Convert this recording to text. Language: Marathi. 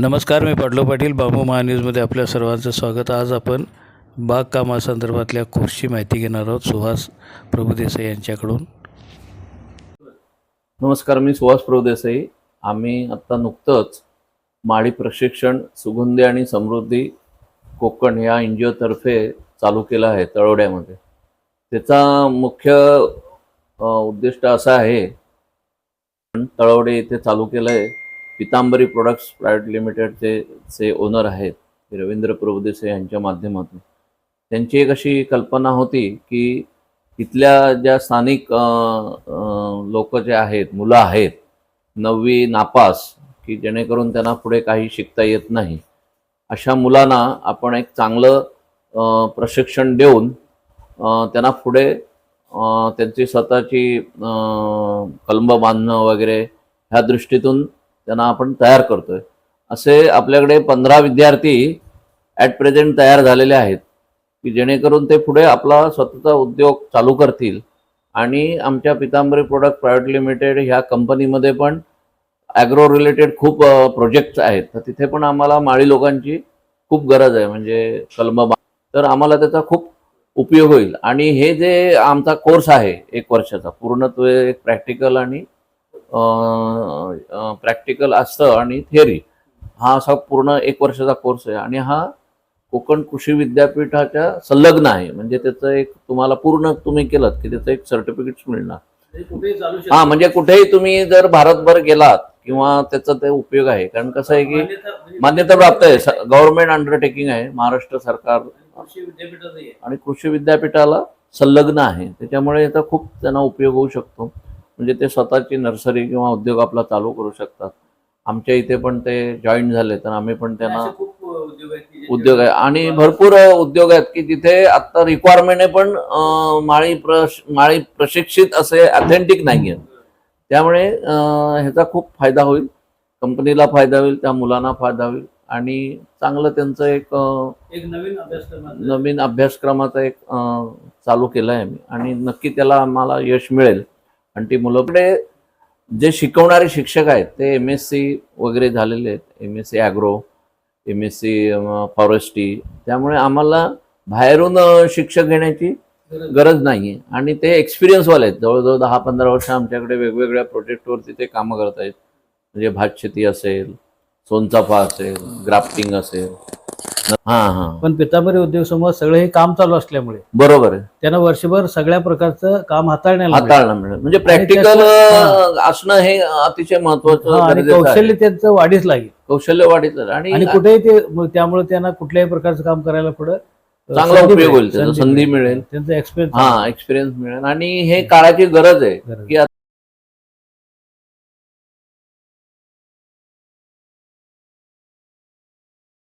नमस्कार मी पाटलो पाटील बाबू महान्यूजमध्ये आपल्या सर्वांचं स्वागत. आज आपण बागकामासंदर्भातल्या कोर्सची माहिती घेणार आहोत सुहास प्रभुदेसाई यांच्याकडून. नमस्कार मी सुहास प्रभुदेसाई. आम्ही आत्ता नुकतंच माळी प्रशिक्षण सुगंधी आणि समृद्धी कोकण या एन जी ओतर्फे चालू केलं आहे तळवड्यामध्ये त्याचा मुख्य उद्दिष्ट असा आहे पण तळवडे इथे चालू केलं आहे पितांबरी प्रोडक्ट्स प्रायव्हेट लिमिटेडचे जे ओनर आहेत रवींद्र प्रभुदेसाई यांच्या माध्यमातून. त्यांची एक अशी कल्पना होती की इथल्या ज्या स्थानिक लोक जे आहेत मुलं आहेत नववी नापास की जेणेकरून त्यांना पुढे काही शिकता येत नाही अशा मुलांना आपण एक चांगलं प्रशिक्षण देऊन त्यांना पुढे त्यांची स्वतःची कलंब बांधणं वगैरे ह्या दृष्टीतून त्यांना आपण तयार करतोय. असे आपल्याकडे पंधरा विद्यार्थी ॲट प्रेझेंट तयार झालेले आहेत की जेणेकरून ते पुढे आपला स्वतःचा उद्योग चालू करतील. आणि आमच्या पितांबरी प्रोडक्ट प्रायव्हेट लिमिटेड ह्या कंपनीमध्ये पण ॲग्रो रिलेटेड खूप प्रोजेक्ट्स आहेत. तर तिथे पण आम्हाला माळी लोकांची खूप गरज आहे म्हणजे कलम तर आम्हाला त्याचा खूप उपयोग होईल. आणि हे जे आमचा कोर्स आहे एक वर्षाचा पूर्णत्वे एक प्रॅक्टिकल आणि प्रॅक्टिकल असतं आणि थिअरी हा असा पूर्ण एक वर्षाचा कोर्स आहे आणि हा कोकण कृषी विद्यापीठाच्या संलग्न आहे. म्हणजे त्याचं एक तुम्हाला पूर्ण तुम्ही केलं की त्याचं एक सर्टिफिकेट मिळणार. हा म्हणजे कुठेही तुम्ही जर भारतभर गेलात किंवा त्याचा ते उपयोग आहे. कारण कसं आहे की मान्यता प्राप्त आहे. गव्हर्नमेंट अंडरटेकिंग आहे. महाराष्ट्र सरकार आणि कृषी विद्यापीठाला संलग्न आहे. त्याच्यामुळे याचा खूप त्यांना उपयोग होऊ शकतो. म्हणजे ते स्वतःची नर्सरी किंवा उद्योग आपला चालू करू शकतात. आमच्या इथे पण ते जॉईन झाले तर आम्ही पण त्यांना उद्योग आहे. आणि भरपूर उद्योग आहेत की तिथे आता रिक्वायरमेंट आहे पण माळी प्रश माळी प्रशिक्षित असे अथेंटिक नाही आहेत त्यामुळे ह्याचा खूप फायदा होईल. कंपनीला फायदा होईल त्या मुलांना फायदा होईल. आणि चांगलं त्यांचं एक नवीन अभ्यासक्रम नवीन अभ्यासक्रमाचा एक चालू केला आहे मी आणि नक्की त्याला आम्हाला यश मिळेल. आणि ती मुलंकडे जे शिकवणारे शिक्षक आहेत ते एम एस सी वगैरे झालेले आहेत. M S C agro M S C forestry त्यामुळे आम्हाला बाहेरून शिक्षक घेण्याची गरज नाही आहे आणि ते एक्सपिरियन्सवाले आहेत. जवळजवळ दहा पंधरा वर्ष आमच्याकडे वेगवेगळ्या प्रोजेक्टवरती ते कामं करत आहेत म्हणजे भातशेती असेल सोनचाफा असेल ग्राफ्टिंग असेल. हां हां. पण पितांबरी उद्योग समूह सगळं हे काम चालू असल्यामुळे बरोबर आहे. त्यांना वर्षभर सगळ्या प्रकारचं काम हाताळण्याला मिळेल. हाताळणं मिळेल म्हणजे प्रॅक्टिकल असणं हे अतिशय महत्वाचं हा, आणि गरजेचं कौशल्य. त्यांचं वाढीच लागेल. कौशल्य वाढीचं आणि आणि कुठेही ते त्यामुळे त्यांना कुठल्याही प्रकारचं काम करायला पुढे चांगला उपयोग होईल त्याचा, संधी मिळेल. त्यांचा एक्सपिरियन्स हा एक्सपिरियन्स मिळेल. आणि हे काळाची गरज आहे की